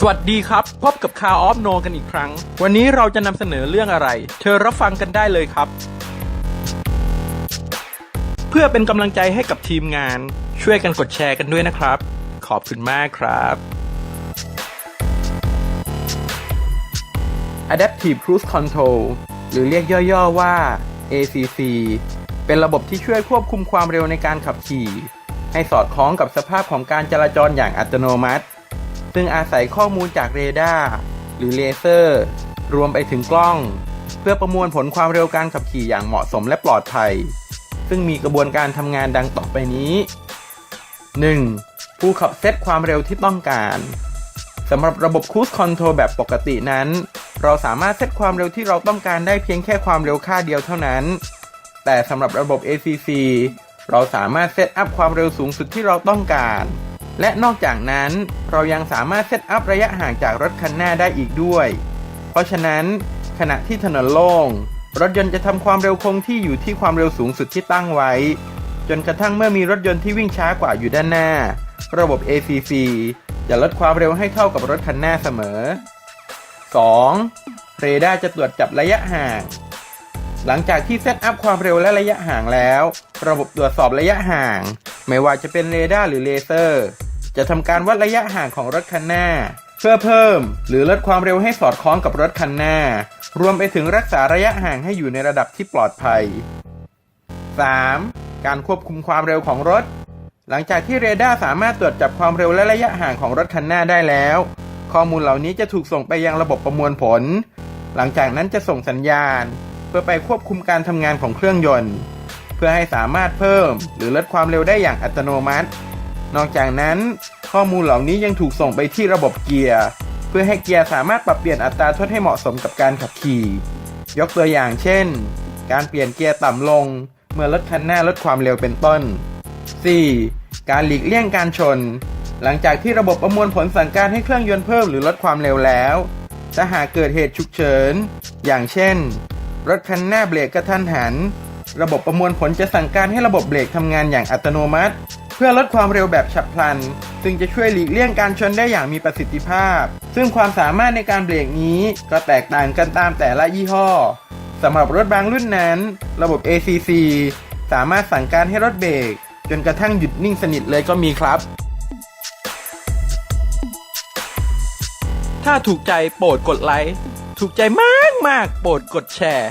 สวัสดีครับ พบกับคาออฟโนกันอีกครั้ง วันนี้เราจะนำเสนอเรื่องอะไรเธอรับฟังกันได้เลยครับ เพื่อเป็นกำลังใจให้กับทีมงาน ช่วยกันกดแชร์กันด้วยนะครับ ขอบคุณมากครับ Adaptive Cruise Control หรือเรียกย่อๆว่า ACC เป็นระบบที่ช่วยควบคุมความเร็วในการขับขี่ ให้สอดคล้องกับสภาพของการจราจรอย่างอัตโนมัติ ซึ่งอาศัยข้อมูลจากเรดาร์หรือเลเซอร์ รวมไปถึงกล้อง เพื่อประมวลผลความเร็วการขับขี่อย่างเหมาะสมและปลอดภัย ซึ่งมีกระบวนการทำงานดังต่อไปนี้ 1. ผู้ขับเซตความเร็วที่ต้องการสำหรับระบบ Cruise Control แบบปกตินั้น เราสามารถเซตความเร็วที่เราต้องการได้เพียงแค่ความเร็วค่าเดียวเท่านั้น แต่สำหรับระบบ ACC เราสามารถเซตอัพความเร็วสูงสุดที่เราต้องการ และนอกจากนั้นเรายังสามารถเซตอัพระยะห่างจากรถคันหน้าได้อีกด้วย เพราะฉะนั้นขณะที่ถนนโล่ง รถยนต์จะทำความเร็วคงที่อยู่ที่ความเร็วสูงสุดที่ตั้งไว้ จนกระทั่งเมื่อมีรถยนต์ที่วิ่งช้ากว่าอยู่ด้านหน้า ระบบ ACC จะลดความเร็วให้เท่ากับรถคันหน้าเสมอ 2. เรดาร์จะตรวจจับระยะห่าง หลังจากที่เซตอัพความเร็วและระยะห่างแล้ว ระบบตรวจสอบระยะห่าง ไม่ว่าจะเป็นเรดาร์หรือเลเซอร์ จะทำการวัดระยะห่างของรถคันหน้า เพื่อเพิ่ม หรือลดความเร็วให้สอดคล้องกับรถคันหน้า รวมไปถึงรักษาระยะห่างให้อยู่ในระดับที่ปลอดภัย 3. การควบคุมความเร็วของรถ หลังจากที่เรดาร์สามารถตรวจจับความเร็วและระยะห่างของรถคันหน้าได้แล้ว ข้อมูลเหล่านี้จะถูกส่งไปยังระบบประมวลผล หลังจากนั้นจะส่งสัญญาณ เพื่อไปควบคุมการทำงานของเครื่องยนต์ เพื่อให้สามารถเพิ่ม หรือลดความเร็วได้อย่างอัตโนมัติ นอกจากนั้น ข้อมูลเหล่านี้ยังถูกส่งไปที่ระบบเกียร์ เพื่อให้เกียร์สามารถปรับเปลี่ยนอัตราทดให้เหมาะสมกับการขับขี่ ยกตัวอย่างเช่น การเปลี่ยนเกียร์ต่ำลง เมื่อรถคันหน้าลดความเร็วเป็นต้น 4. การหลีกเลี่ยงการชน หลังจากที่ระบบประมวลผลสั่งการให้เครื่องยนต์เพิ่มหรือลดความเร็วแล้วถ้าหากเกิดเหตุฉุกเฉิน อย่างเช่น รถคันหน้าเบรกกระทันหัน ระบบประมวลผลจะสั่งการให้ระบบเบรกทำงานอย่างอัตโนมัติ เพื่อลดความเร็วแบบฉับพลัน ซึ่งจะช่วยหลีกเลี่ยงการชนได้อย่างมีประสิทธิภาพ ซึ่งความสามารถในการเบรกนี้ก็แตกต่างกันตามแต่ละยี่ห้อสำหรับรถบางรุ่นนั้น ระบบ ACC สามารถสั่งการให้รถเบรกจนกระทั่งหยุดนิ่งสนิทเลยก็มีครับ ถ้าถูกใจโปรดกดไลค์ ถูกใจมากมากๆโปรดกดแชร์